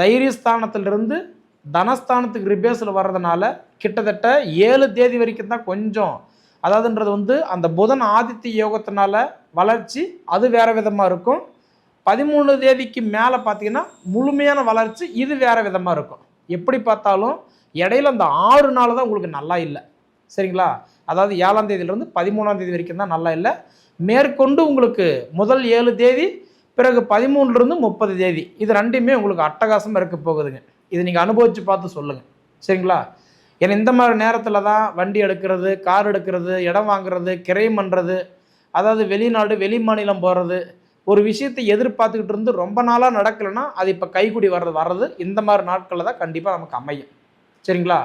தைரியஸ்தானத்திலிருந்து தனஸ்தானத்துக்கு ரிபேஸில் வர்றதுனால கிட்டத்தட்ட ஏழு தேதி வரைக்கும் தான் கொஞ்சம் அதாவதுன்றது வந்து அந்த புதன் ஆதித்ய யோகத்தினால வளர்ச்சி அது வேறு விதமாக இருக்கும். பதிமூணு தேதிக்கு மேலே பார்த்தீங்கன்னா முழுமையான வளர்ச்சி இது வேறு விதமாக இருக்கும். எப்படி பார்த்தாலும் இடையில அந்த ஆறு நாள் தான் உங்களுக்கு நல்லா இல்லை. சரிங்களா? அதாவது ஏழாம் தேதியிலேருந்து பதிமூணாம் தேதி வரைக்கும் தான் நல்லா இல்லை. மேற்கொண்டு உங்களுக்கு முதல் ஏழு தேதி பிறகு பதிமூணுலேருந்து முப்பது தேதி. இது ரெண்டுமே உங்களுக்கு அட்டகாசமாக இருக்க போகுதுங்க. இது நீங்கள் அனுபவித்து பார்த்து சொல்லுங்கள் சரிங்களா? ஏன்னா இந்த மாதிரி நேரத்தில் தான் வண்டி எடுக்கிறது கார் எடுக்கிறது இடம் வாங்குறது கிரைம் பண்ணுறது அதாவது வெளிநாடு வெளி மாநிலம் போகிறது ஒரு விஷயத்தை எதிர்பார்த்துக்கிட்டு இருந்து ரொம்ப நாளாக நடக்கலைன்னா அது இப்போ கைக்குடி வர்றது வர்றது இந்த மாதிரி நாட்களில் தான் கண்டிப்பாக நமக்கு அமையும். சரிங்களா?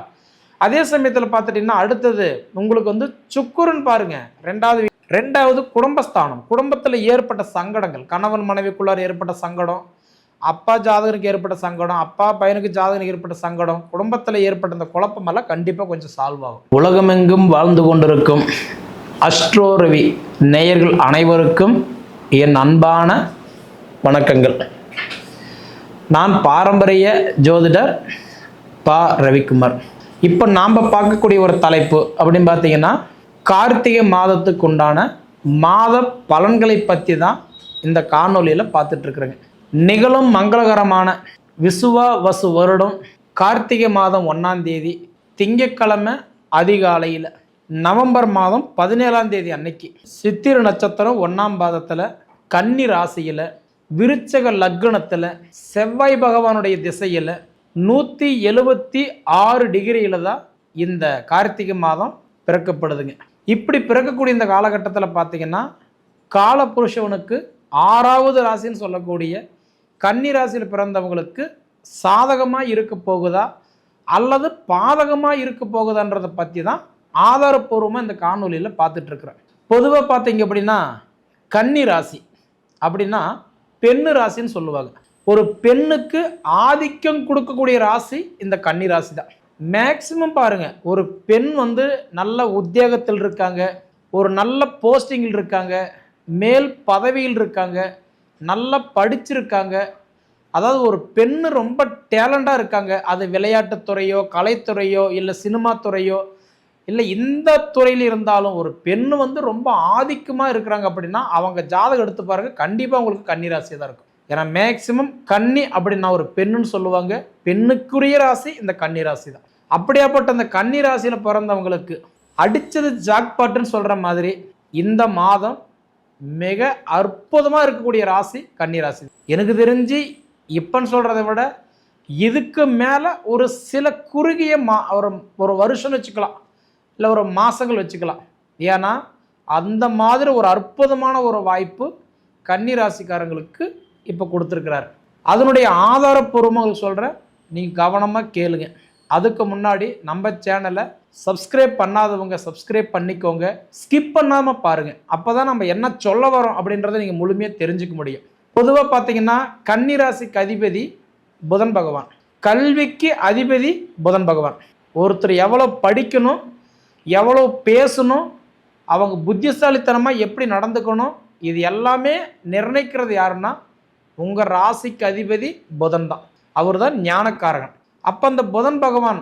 அதே சமயத்தில் பார்த்துட்டிங்கன்னா அடுத்தது உங்களுக்கு வந்து சுக்குருன்னு பாருங்கள் ரெண்டாவது ரெண்டாவது குடும்பஸ்தானம். குடும்பத்தில் ஏற்பட்ட சங்கடங்கள். கணவன் மனைவிக்குள்ளார் ஏற்பட்ட சங்கடம். அப்பா ஜாதகனுக்கு ஏற்பட்ட சங்கடம். அப்பா பையனுக்கு ஜாதகனுக்கு ஏற்பட்ட சங்கடம். குடும்பத்தில் ஏற்பட்ட இந்த குழப்பமெல்லாம் கண்டிப்பாக கொஞ்சம் சால்வ் ஆகும். உலகமெங்கும் வாழ்ந்து கொண்டிருக்கும் அஸ்ட்ரோரவி நேயர்கள் அனைவருக்கும் என் அன்பான வணக்கங்கள். நான் பாரம்பரிய ஜோதிடர் பா. ரவிக்குமார். இப்போ நாம் பார்க்கக்கூடிய ஒரு தலைப்பு அப்படின்னு பார்த்தீங்கன்னா கார்த்திகை மாதத்துக்கு உண்டான மாத பலன்களை பற்றி தான் இந்த காணொளியில் பார்த்துட்ருக்குறேங்க. நிகழும் மங்களகரமான விசுவா வசு வருடம் கார்த்திகை மாதம் ஒன்றாம் தேதி திங்கட்கிழமை அதிகாலையில் நவம்பர் மாதம் பதினேழாம் தேதி அன்னைக்கு சித்திர நட்சத்திரம் ஒன்றாம் பாதத்தில் கன்னி ராசியில் விருச்சக லக்னத்தில் செவ்வாய் பகவானுடைய திசையில் நூற்றி எழுபத்தி ஆறு டிகிரியில் தான் இந்த கார்த்திகை மாதம் பிறக்கப்படுதுங்க. இப்படி பிறக்கக்கூடிய இந்த காலகட்டத்தில் பார்த்தீங்கன்னா காலபுருஷவனுக்கு ஆறாவது ராசின்னு சொல்லக்கூடிய கன்னி ராசியில் பிறந்தவங்களுக்கு சாதகமாக இருக்க போகுதா அல்லது பாதகமாக இருக்க போகுதான்றதை பற்றி தான் ஆதாரப்பூர்வமாக இந்த காணொலியில் பார்த்துட்ருக்குறேன் பொதுவாக பார்த்தீங்க அப்படின்னா கன்னி ராசி அப்படின்னா பெண்ணு ராசின்னு சொல்லுவாங்க. ஒரு பெண்ணுக்கு ஆதிக்கம் கொடுக்கக்கூடிய ராசி இந்த கன்னி ராசி தான் மேக்சிமம் பாருங்கள் ஒரு பெண் வந்து நல்ல உத்தியோகத்தில் இருக்காங்க ஒரு நல்ல போஸ்டிங்கில் இருக்காங்க மேல் பதவியில் இருக்காங்க நல்லா படிச்சிருக்காங்க. அதாவது ஒரு பெண்ணு ரொம்ப டேலண்டாக இருக்காங்க அது விளையாட்டுத்துறையோ கலைத்துறையோ இல்லை சினிமா துறையோ இல்லை இந்த துறையில் இருந்தாலும் ஒரு பெண்ணு வந்து ரொம்ப ஆதிக்கமாக இருக்கிறாங்க அப்படின்னா அவங்க ஜாதகம் எடுத்து பாருங்கள் கண்டிப்பாக உங்களுக்கு கன்னிராசியாக தான் இருக்கும். ஏன்னா மேக்சிமம் கன்னி அப்படின்னா ஒரு பெண்ணுன்னு சொல்லுவாங்க. பெண்ணுக்குரிய ராசி இந்த கன்னி ராசி தான். அப்படியாப்பட்ட அந்த கன்னி ராசியில் பிறந்தவங்களுக்கு அடித்தது ஜாக்பாட்டுன்னு சொல்கிற மாதிரி இந்த மாதம் மிக அற்புதமாக இருக்கக்கூடிய ராசி கன்னி ராசி. எனக்கு தெரிஞ்சு இப்போன்னு சொல்கிறத விட இதுக்கு மேலே ஒரு சில குறுகிய மா ஒரு ஒரு வருஷம்னு வச்சுக்கலாம். இல்லை ஒரு மாதங்கள் வச்சுக்கலாம். ஏன்னா அந்த மாதிரி ஒரு அற்புதமான ஒரு வாய்ப்பு கன்னி ராசிக்காரங்களுக்கு இப்போ கொடுத்துருக்கிறார். அதனுடைய ஆதாரப்பூர்வமாக சொல்கிறேன் நீங்கள் கவனமாக கேளுங்க. அதுக்கு முன்னாடி நம்ம சேனலை சப்ஸ்கிரைப் பண்ணாதவங்க சப்ஸ்கிரைப் பண்ணிக்கோங்க. ஸ்கிப் பண்ணாமல் பாருங்கள் அப்போ தான் நம்ம என்ன சொல்ல வரோம் அப்படின்றத நீங்கள் முழுமையாக தெரிஞ்சுக்க முடியும். பொதுவாக பார்த்தீங்கன்னா கன்னிராசி அதிபதி புதன் பகவான். கல்விக்கு அதிபதி புதன் பகவான். ஒருத்தர் எவ்வளோ படிக்கணும் எவ்வளோ பேசணும் அவங்க புத்திசாலித்தனமாக எப்படி நடந்துக்கணும் இது எல்லாமே நிர்ணயிக்கிறது யாருன்னா உங்கள் ராசிக்கு அதிபதி புதன் தான் அவர் தான் ஞானக்காரகன். அப்போ அந்த புதன் பகவான்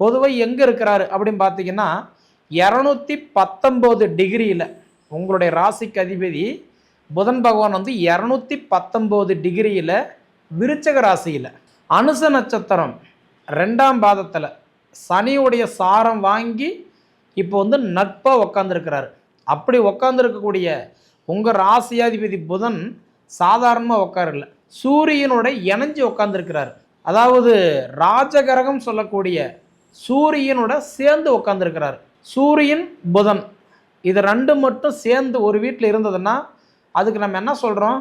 பொதுவாக எங்கே இருக்கிறாரு அப்படின்னு பார்த்தீங்கன்னா இரநூத்தி பத்தொம்போது டிகிரியில் உங்களுடைய ராசிக்கு அதிபதி புதன் பகவான் வந்து இரநூத்தி பத்தொம்போது டிகிரியில் விருச்சக ராசியில். அனுச நட்சத்திரம் ரெண்டாம் பாதத்தில் சனியுடைய சாரம் வாங்கி இப்போ வந்து நட்பாக உக்காந்துருக்கிறாரு. அப்படி உக்காந்துருக்கக்கூடிய உங்கள் ராசியாதிபதி புதன் சாதாரணமாக உட்காரல சூரியனோட இணைஞ்சு உட்காந்துருக்கிறார் அதாவது ராஜகரகம் சொல்லக்கூடிய சூரியனோட சேர்ந்து உட்காந்துருக்கிறாரு சூரியன் புதன். இது ரெண்டு மட்டும் சேர்ந்து ஒரு வீட்டில் இருந்ததுன்னா அதுக்கு நம்ம என்ன சொல்கிறோம்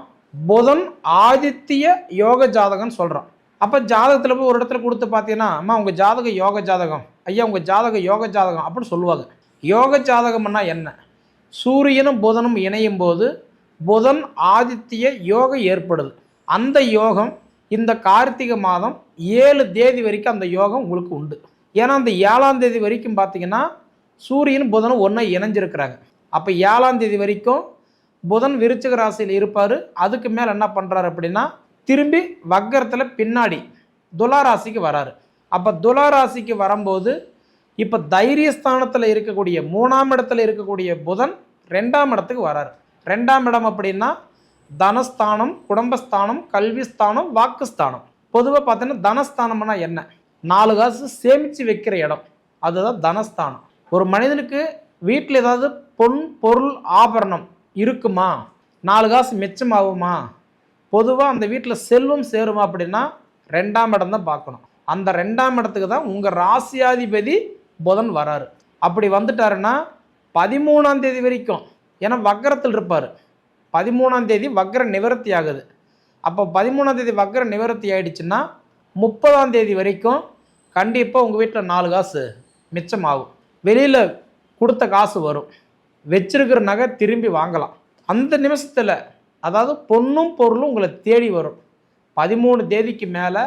புதன் ஆதித்ய யோக ஜாதகம்னு சொல்கிறோம் அப்போ ஜாதகத்தில் போய் ஒரு இடத்துல கொடுத்து பார்த்தீங்கன்னா அம்மா உங்கள் ஜாதகம் யோக ஜாதகம். ஐயா உங்கள் ஜாதகம் யோக ஜாதகம். அப்படின்னு சொல்லுவாங்க. யோக ஜாதகம்னா என்ன? சூரியனும் புதனும் இணையும் போது புதன் ஆதித்ய யோகம் ஏற்படுது. அந்த யோகம் இந்த கார்த்திகை மாதம் ஏழு தேதி வரைக்கும் அந்த யோகம் உங்களுக்கு உண்டு. ஏன்னா அந்த ஏழாம் தேதி வரைக்கும் பார்த்தீங்கன்னா சூரியன் புதனும் ஒன்றா இணைஞ்சிருக்கிறாங்க. அப்போ ஏழாம் தேதி வரைக்கும் புதன் விருச்சிக ராசியில் இருப்பார். அதுக்கு மேலே என்ன பண்ணுறாரு அப்படின்னா திரும்பி வக்கரத்தில் பின்னாடி துலா ராசிக்கு வராரு. அப்போ துலா ராசிக்கு வரும்போது இப்போ தைரியஸ்தானத்தில் இருக்கக்கூடிய மூணாம் இடத்துல இருக்கக்கூடிய புதன் ரெண்டாம் இடத்துக்கு வராரு. ரெண்டாம் இடம் அப்படின்னா தனஸ்தானம் குடும்பஸ்தானம் கல்விஸ்தானம் வாக்குஸ்தானம். பொதுவாக பார்த்தீங்கன்னா தனஸ்தானம்னா என்ன? நாலு காசு சேமித்து வைக்கிற இடம். அதுதான் தனஸ்தானம். ஒரு மனிதனுக்கு வீட்டில் ஏதாவது பொன் பொருள் ஆபரணம் இருக்குமா? நாலு காசு மிச்சமாகுமா? பொதுவாக அந்த வீட்டில் செல்வம் சேருமா அப்படின்னா ரெண்டாம் இடம் தான் பார்க்கணும். அந்த ரெண்டாம் இடத்துக்கு தான் உங்கள் ராசியாதிபதி புதன் வராரு. அப்படி வந்துட்டாருன்னா பதிமூணாம் தேதி வரைக்கும் ஏன்னா வக்கரத்தில் இருப்பார். பதிமூணாம் தேதி வக்கர நிவர்த்தி ஆகுது. அப்போ பதிமூணாம் தேதி வக்கர நிவர்த்தி ஆகிடுச்சுன்னா முப்பதாம் தேதி வரைக்கும் கண்டிப்பாக உங்கள் வீட்டில் நாலு காசு மிச்சமாகும். வெளியில் கொடுத்த காசு வரும். வச்சிருக்கிற நகை திரும்பி வாங்கலாம். அந்த நிமிஷத்தில் அதாவது பொண்ணும் பொருளும் உங்களை தேடி வரும். பதிமூணு தேதிக்கு மேலே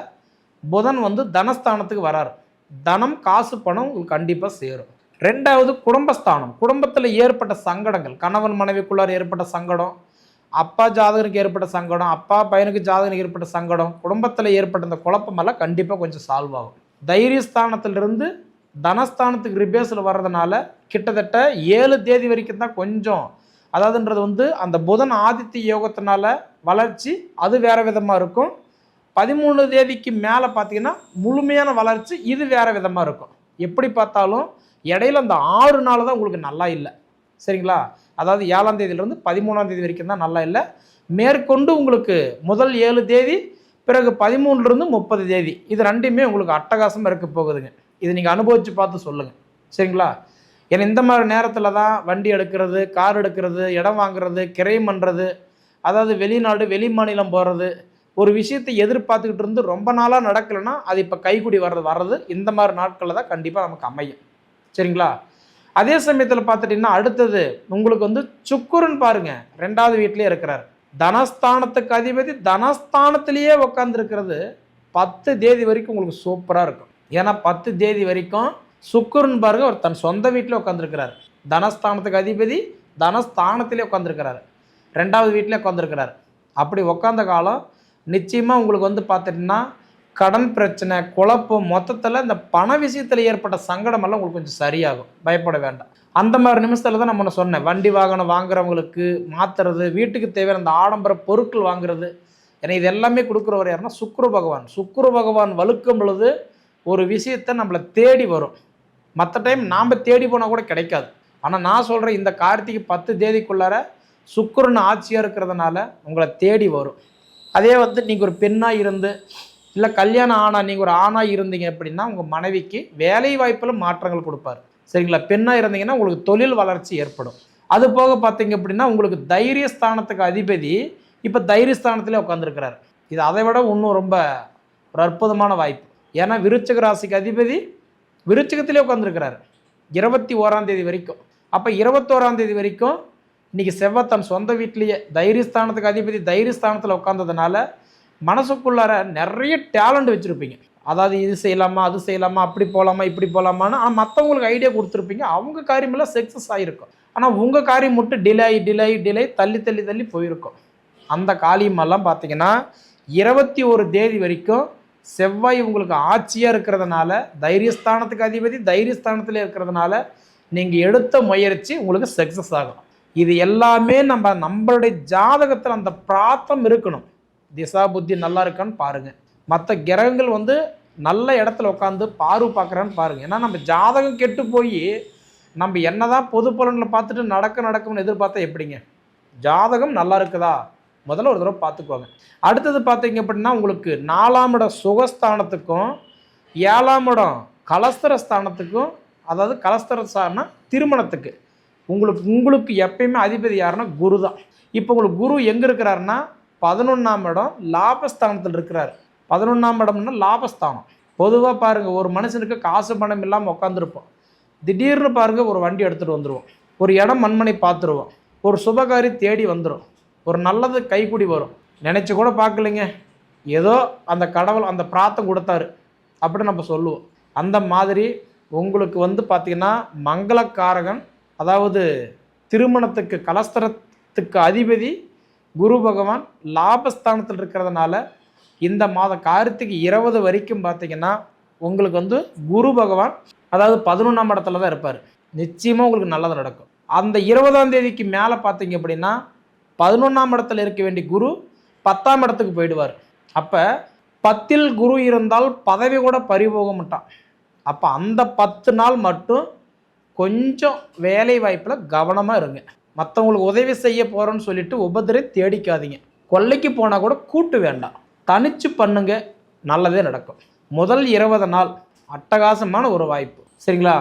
புதன் வந்து தனஸ்தானத்துக்கு வராரு. தனம் காசு பணம் உங்களுக்கு கண்டிப்பாக சேரும். ரெண்டாவது குடும்பஸ்தானம். குடும்பத்தில் ஏற்பட்ட சங்கடங்கள். கணவன் மனைவிக்குள்ளார் ஏற்பட்ட சங்கடம் அப்பா ஜாதகனுக்கு ஏற்பட்ட சங்கடம் அப்பா பையனுக்கு ஜாதகனுக்கு ஏற்பட்ட சங்கடம் குடும்பத்தில் ஏற்பட்ட இந்த குழப்பமெல்லாம் கண்டிப்பாக கொஞ்சம் சால்வ் ஆகும். தைரியஸ்தானத்திலிருந்து தனஸ்தானத்துக்கு ரிபேஸில் வர்றதுனால கிட்டத்தட்ட ஏழு தேதி வரைக்கும் தான் கொஞ்சம் அதாவதுன்றது வந்து அந்த புதன் ஆதித்ய யோகத்தினால வளர்ச்சி அது வேற விதமாக இருக்கும். பதிமூணு தேதிக்கு மேலே பார்த்தீங்கன்னா முழுமையான வளர்ச்சி இது வேறு விதமாக இருக்கும். எப்படி பார்த்தாலும் இடையில அந்த ஆறு நாள் தான் உங்களுக்கு நல்லா இல்லை. சரிங்களா? அதாவது ஏழாம் தேதியிலிருந்து பதிமூணாம் தேதி வரைக்கும் தான் நல்லா இல்லை. மேற்கொண்டு உங்களுக்கு முதல் ஏழு தேதி பிறகு பதிமூணுலேருந்து முப்பது தேதி. இது ரெண்டுமே உங்களுக்கு அட்டகாசமாக இருக்க போகுதுங்க. இது நீங்கள் அனுபவித்து பார்த்து சொல்லுங்கள் சரிங்களா? ஏன்னா இந்த மாதிரி நேரத்தில் தான் வண்டி எடுக்கிறது கார் எடுக்கிறது இடம் வாங்குறது கிரையம் பண்ணுறது அதாவது வெளிநாடு வெளி மாநிலம் போகிறது ஒரு விஷயத்தை எதிர்பார்த்துக்கிட்டு இருந்து ரொம்ப நாளாக நடக்கலைன்னா அது இப்போ கைக்குடி வர்றது வர்றது இந்த மாதிரி நாட்களில் தான் கண்டிப்பாக நமக்கு அமையும். சரிங்களா? அதே சமயத்தில் பார்த்துட்டிங்கன்னா அடுத்தது உங்களுக்கு வந்து சுக்குருன்னு பாருங்க ரெண்டாவது வீட்டிலே இருக்கிறார். தனஸ்தானத்துக்கு அதிபதி தனஸ்தானத்திலேயே உட்காந்துருக்கிறது பத்து தேதி வரைக்கும் உங்களுக்கு சூப்பராக இருக்கும். ஏன்னா பத்து தேதி வரைக்கும் சுக்குருன்னு பாருங்க அவர் தன் சொந்த வீட்டில் உட்காந்துருக்கிறார் தனஸ்தானத்துக்கு அதிபதி தனஸ்தானத்திலே உட்காந்துருக்கிறார் ரெண்டாவது வீட்டிலே உட்காந்துருக்கிறார் அப்படி உட்காந்த காலம் நிச்சயமாக உங்களுக்கு வந்து பார்த்துட்டிங்கன்னா கடன் பிரச்சனை குழப்பம் மொத்தத்தில் இந்த பண விஷயத்தில் ஏற்பட்ட சங்கடமெல்லாம் உங்களுக்கு கொஞ்சம் சரியாகும். பயப்பட வேண்டாம். அந்த மாதிரி நிமிஷத்தில் தான் நம்ம சொன்னேன். வண்டி வாகனம் வாங்குறவங்களுக்கு மாற்றுறது வீட்டுக்கு தேவையான அந்த ஆடம்பர பொருட்கள் வாங்குறது. ஏன்னா இது எல்லாமே கொடுக்குறவர் யாருன்னா சுக்ரு பகவான். சுக்ரு பகவான் வலுக்கும் பொழுது ஒரு விஷயத்தை நம்மளை தேடி வரும். மற்ற டைம் நாம் தேடி போனால் கூட கிடைக்காது. ஆனால் நான் சொல்கிறேன் இந்த கார்த்திகை பத்து தேதிக்குள்ளார சுக்குரன் ஆட்சியாக இருக்கிறதுனால உங்களை தேடி வரும். அதே வந்து நீங்கள் ஒரு பெண்ணாக இருந்து இல்லை கல்யாணம் ஆனால் நீங்கள் ஒரு ஆணாக இருந்தீங்க அப்படின்னா உங்கள் மனைவிக்கு வேலை வாய்ப்பில் மாற்றங்கள் கொடுப்பார். சரிங்களா? பெண்ணாக இருந்தீங்கன்னா உங்களுக்கு தொழில் வளர்ச்சி ஏற்படும். அது போக பார்த்தீங்க அப்படின்னா உங்களுக்கு தைரியஸ்தானத்துக்கு அதிபதி இப்போ தைரியஸ்தானத்திலே உட்காந்துருக்கிறார் இது அதை விட இன்னும் ரொம்ப ஒரு அற்புதமான வாய்ப்பு. ஏன்னா விருச்சக ராசிக்கு அதிபதி விருச்சகத்திலே உட்காந்துருக்கிறார் இருபத்தி ஓராம் தேதி வரைக்கும். அப்போ இருபத்தோராம் தேதி வரைக்கும் இன்றைக்கி செவ்வாய் தன் சொந்த வீட்லேயே தைரியஸ்தானத்துக்கு அதிபதி தைரியஸ்தானத்தில் உட்காந்ததுனால மனசுக்குள்ளார நிறைய டேலண்ட் வச்சுருப்பீங்க. அதாவது இது செய்யலாமா அது செய்யலாமா அப்படி போகலாமா இப்படி போகலாமான்னு ஆனால் மற்றவங்களுக்கு ஐடியா கொடுத்துருப்பீங்க. அவங்க காரியமெல்லாம் சக்ஸஸ் ஆகிருக்கும் ஆனால் உங்கள் காரியம் மட்டும் டிலே டிலே டிலே தள்ளி தள்ளி தள்ளி போயிருக்கும். அந்த காரியமெல்லாம் பார்த்தீங்கன்னா இருபத்தி ஒரு தேதி வரைக்கும் செவ்வாய் உங்களுக்கு ஆட்சியாக இருக்கிறதுனால தைரியஸ்தானத்துக்கு அதிபதி தைரியஸ்தானத்தில் இருக்கிறதுனால நீங்கள் எடுத்த முயற்சி உங்களுக்கு சக்ஸஸ் ஆகும். இது எல்லாமே நம்ம நம்மளுடைய ஜாதகத்தில் அந்த பிராத்தம் இருக்கணும். திசா புத்தி நல்லா இருக்கான்னு பாருங்கள் மற்ற கிரகங்கள் வந்து நல்ல இடத்துல உட்காந்து பார்வை பார்க்குறான்னு பாருங்கள் ஏன்னா நம்ம ஜாதகம் கெட்டு போய் நம்ம என்னதான் பொது பலனில் பார்த்துட்டு நடக்க நடக்கும்னு எதிர்பார்த்தா எப்படிங்க? ஜாதகம் நல்லா இருக்குதா? முதல்ல ஒரு தடவை பார்த்துக்குவாங்க அடுத்தது பார்த்தீங்க அப்படின்னா உங்களுக்கு நாலாம் இடம் சுகஸ்தானத்துக்கும் ஏழாம் இடம் கலஸ்தர ஸ்தானத்துக்கும் அதாவது கலஸ்தர ஸ்தானம் திருமணத்துக்கு. உங்களுக்கு உங்களுக்கு எப்பயுமே அதிபதி யாருன்னா குரு தான். இப்போ உங்களுக்கு குரு எங்கே இருக்கிறாருன்னா பதினொன்றாம் இடம் லாபஸ்தானத்தில் இருக்கிறார். பதினொன்றாம் இடம்னா லாபஸ்தானம். பொதுவாக பாருங்கள் ஒரு மனுஷனுக்கு காசு பணம் இல்லாமல் உட்காந்துருப்போம் திடீர்னு பாருங்கள் ஒரு வண்டி எடுத்துகிட்டு வந்துடுவோம் ஒரு இடம் மண்மனை பார்த்துருவோம். ஒரு சுபகாரி தேடி வந்துடும் ஒரு நல்லது கைக்குடி வரும். நினச்சி கூட பார்க்கலைங்க. ஏதோ அந்த கடவுள் அந்த பிராத்தம் கொடுத்தாரு. அப்படின்னு நம்ம சொல்லுவோம். அந்த மாதிரி உங்களுக்கு வந்து பார்த்திங்கன்னா மங்களக்காரகன் அதாவது திருமணத்துக்கு கலஸ்தரத்துக்கு அதிபதி குரு பகவான் லாபஸ்தானத்தில் இருக்கிறதுனால இந்த மாத கார்த்திகை இருபது வரைக்கும் பார்த்தீங்கன்னா உங்களுக்கு வந்து குரு பகவான் அதாவது பதினொன்றாம் இடத்துல தான் இருப்பார். நிச்சயமாக உங்களுக்கு நல்லது நடக்கும். அந்த இருபதாம் தேதிக்கு மேலே பார்த்தீங்க அப்படின்னா பதினொன்றாம் இடத்துல இருக்க வேண்டிய குரு பத்தாம் இடத்துக்கு போயிடுவார். அப்போ பத்தில் குரு இருந்தால் பதவி கூட பறிபோக மாட்டான். அப்போ அந்த பத்து நாள் மட்டும் கொஞ்சம் வேலை வாய்ப்பில் கவனமாக இருங்க. மற்றவங்களுக்கு உதவி செய்ய போகிறோன்னு சொல்லிட்டு உபதிரை தேடிக்காதீங்க. கொல்லைக்கு போனால் கூட கூட்டு வேண்டாம். தனிச்சு பண்ணுங்க நல்லதே நடக்கும். முதல் இருபது நாள் அட்டகாசமான ஒரு வாய்ப்பு. சரிங்களா?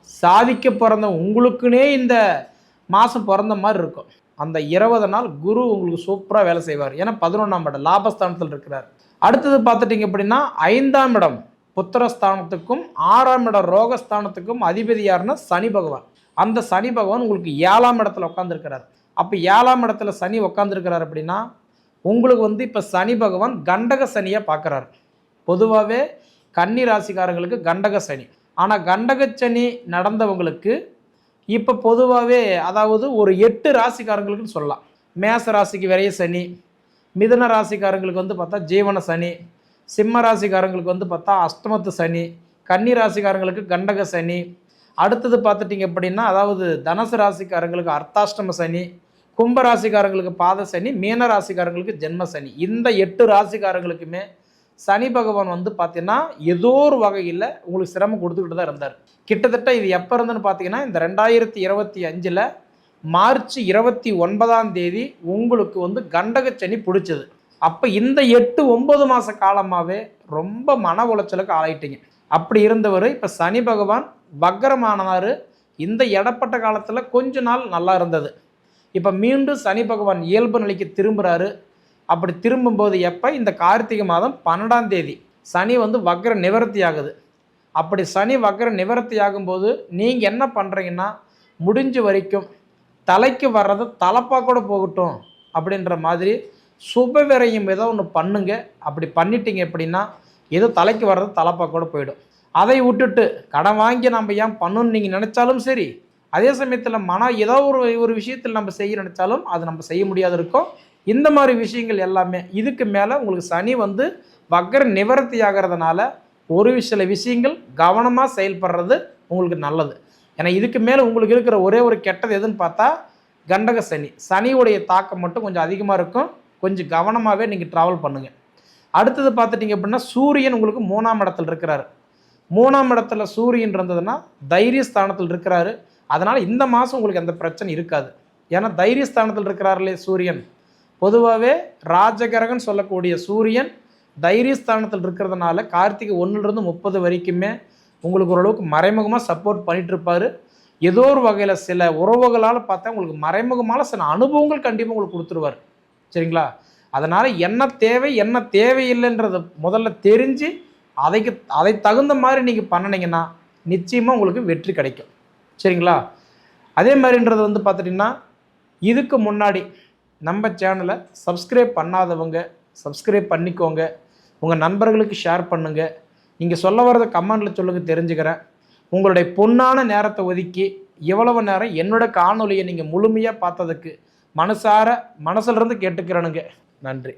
சாதிக்க பிறந்த உங்களுக்குனே இந்த மாதம் பிறந்த மாதிரி இருக்கும். அந்த இருபது நாள் குரு உங்களுக்கு சூப்பராக வேலை செய்வார். ஏன்னா பதினொன்றாம் இடம் லாபஸ்தானத்தில் இருக்கிறார். அடுத்தது பார்த்துட்டிங்க அப்படின்னா ஐந்தாம் இடம் புத்திரஸ்தானத்துக்கும் ஆறாம் இடம் ரோகஸ்தானத்துக்கும் அதிபதி யாருன்னா சனி பகவான். அந்த சனி பகவான் உங்களுக்கு ஏழாம் இடத்துல உட்காந்துருக்கிறார் அப்போ ஏழாம் இடத்துல சனி உட்காந்துருக்கிறார் அப்படின்னா உங்களுக்கு வந்து இப்போ சனி பகவான் கண்டக சனியை பார்க்குறாரு. பொதுவாகவே கன்னி ராசிக்காரங்களுக்கு கண்டக சனி. ஆனால் கண்டக சனி நடந்தவங்களுக்கு இப்போ பொதுவாகவே அதாவது ஒரு எட்டு ராசிக்காரங்களுக்குன்னு சொல்லலாம். மேச ராசிக்கு விரைய சனி மிதன ராசிக்காரங்களுக்கு வந்து பார்த்தா ஜீவன சனி சிம்ம ராசிக்காரங்களுக்கு வந்து பார்த்தா அஷ்டமத்து சனி கன்னி ராசிக்காரங்களுக்கு கண்டக சனி அடுத்தது பார்த்துட்டிங்க அப்படின்னா அதாவது தனுசு ராசிக்காரங்களுக்கு அர்த்தாஷ்டம சனி கும்ப ராசிக்காரங்களுக்கு பாத சனி மீன ராசிக்காரங்களுக்கு ஜென்ம சனி. இந்த எட்டு ராசிக்காரங்களுக்குமே சனி பகவான் வந்து பார்த்தீங்கன்னா ஏதோ ஒரு வகையில் உங்களுக்கு சிரமம் கொடுத்துக்கிட்டு தான் இருந்தார். கிட்டத்தட்ட இது எப்போ இருந்துன்னு பார்த்தீங்கன்னா இந்த ரெண்டாயிரத்தி இருபத்தி அஞ்சில் மார்ச் இருபத்தி ஒன்பதாம் தேதி உங்களுக்கு வந்து கண்டக சனி பிடிச்சது. அப்போ இந்த எட்டு ஒன்பது மாத காலமாகவே ரொம்ப மன உளைச்சலுக்கு ஆளாயிட்டீங்க. அப்படி இருந்தவர் இப்போ சனி பகவான் வக்கரமானவர் இந்த இடப்பட்ட காலத்தில் கொஞ்ச நாள் நல்லா இருந்தது. இப்போ மீண்டும் சனி பகவான் இயல்பு நிலைக்கு திரும்புகிறாரு அப்படி திரும்பும்போது எப்போ? இந்த கார்த்திகை மாதம் பன்னெண்டாம் தேதி. சனி வந்து வக்ர நிவர்த்தி ஆகுது. அப்படி சனி வக்ர நிவர்த்தி ஆகும்போது நீங்கள் என்ன பண்ணுறீங்கன்னா முடிஞ்ச வரைக்கும் தலைக்கு வர்றது தலப்பாக கூட போகட்டும் அப்படின்ற மாதிரி சுப விரையும் ஏதோ ஒன்று பண்ணுங்க. அப்படி பண்ணிட்டீங்க அப்படின்னா ஏதோ தலைக்கு வர்றது தலப்பாக கூட போயிடும். அதை விட்டுட்டு கடன் வாங்கி நம்ம ஏன் பண்ணணும்னு நீங்கள் நினச்சாலும் சரி அதே சமயத்தில் மன ஏதோ ஒரு ஒரு விஷயத்தில் நம்ம செய்ய நினச்சாலும் அது நம்ம செய்ய முடியாது இருக்கும். இந்த மாதிரி விஷயங்கள் எல்லாமே இதுக்கு மேலே உங்களுக்கு சனி வந்து வக்கர நிவர்த்தி ஆகிறதுனால ஒரு சில விஷயங்கள் கவனமாக செயல்படுறது உங்களுக்கு நல்லது. ஏன்னா இதுக்கு மேலே உங்களுக்கு இருக்கிற ஒரே ஒரு கெட்டது எதுன்னு பார்த்தா கண்டக சனி. சனியுடைய தாக்கம் மட்டும் கொஞ்சம் அதிகமாக இருக்கும். கொஞ்சம் கவனமாகவே நீங்கள் ட்ராவல் பண்ணுங்கள் அடுத்தது பார்த்துட்டிங்க அப்படின்னா சூரியன் உங்களுக்கு மூணாம் இடத்துல இருக்கிறாரு. மூணாம் இடத்துல சூரியன் இருந்ததுன்னா தைரியஸ்தானத்தில் இருக்கிறாரு. அதனால் இந்த மாதம் உங்களுக்கு எந்த பிரச்சனை இருக்காது. ஏன்னா தைரியஸ்தானத்தில் இருக்கிறார்களே சூரியன். பொதுவாகவே ராஜகரகன் சொல்லக்கூடிய சூரியன் தைரியஸ்தானத்தில் இருக்கிறதுனால கார்த்திகை ஒன்றுலேருந்து முப்பது வரைக்குமே உங்களுக்கு ஓரளவுக்கு மறைமுகமாக சப்போர்ட் பண்ணிகிட்ருப்பார் ஏதோ ஒரு வகையில் சில உறவுகளால் பார்த்தா உங்களுக்கு மறைமுகமான சில அனுபவங்கள் கண்டிப்பாக உங்களுக்கு கொடுத்துருவார். சரிங்களா? அதனால் என்ன தேவை என்ன தேவையில்லைன்றத முதல்ல தெரிஞ்சு அதைக்கு அதை தகுந்த மாதிரி நீங்கள் பண்ணினீங்கன்னா நிச்சயமாக உங்களுக்கு வெற்றி கிடைக்கும். சரிங்களா? அதே மாதிரின்றது வந்து பார்த்துட்டிங்கன்னா இதுக்கு முன்னாடி நம்ம சேனலை சப்ஸ்கிரைப் பண்ணாதவங்க சப்ஸ்கிரைப் பண்ணிக்கோங்க. உங்கள் நண்பர்களுக்கு ஷேர் பண்ணுங்கள் நீங்கள் சொல்ல வரதை கமெண்டில் சொல்லுங்கள் தெரிஞ்சுக்கிறேன். உங்களுடைய பொன்னான நேரத்தை ஒதுக்கி எவ்வளவு நேரம் என்னோட காணொலியை நீங்கள் முழுமையாக பார்த்ததுக்கு மனசார மனசிலிருந்து கேட்டுக்கிறேனுங்க. நன்றி.